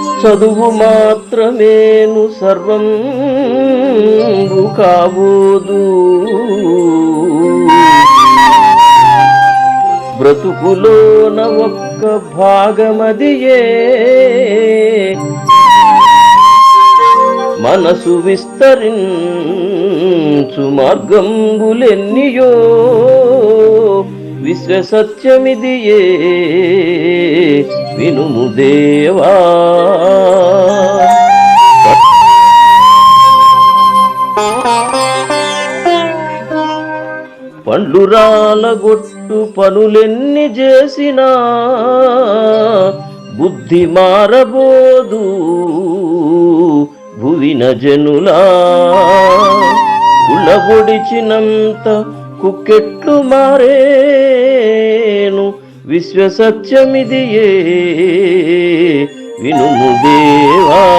చదువు మాత్రమేను సర్వం కాబోదు బ్రతుకులోన ఒక్క భాగమదియే. మనసు విస్తరించు మార్గంబులెన్నియో. విశ్వసత్యమిదియే. వినుము దేవా. పండ్లు రాలగొట్టు పనులెన్ని చేసినా బుద్ధి మారబోదు భువిన జనులా. కుళ్ళగొడిచినంత కుక్కెట్లు మారే విశ్వసత్యమిదియే. వినుము దేవా.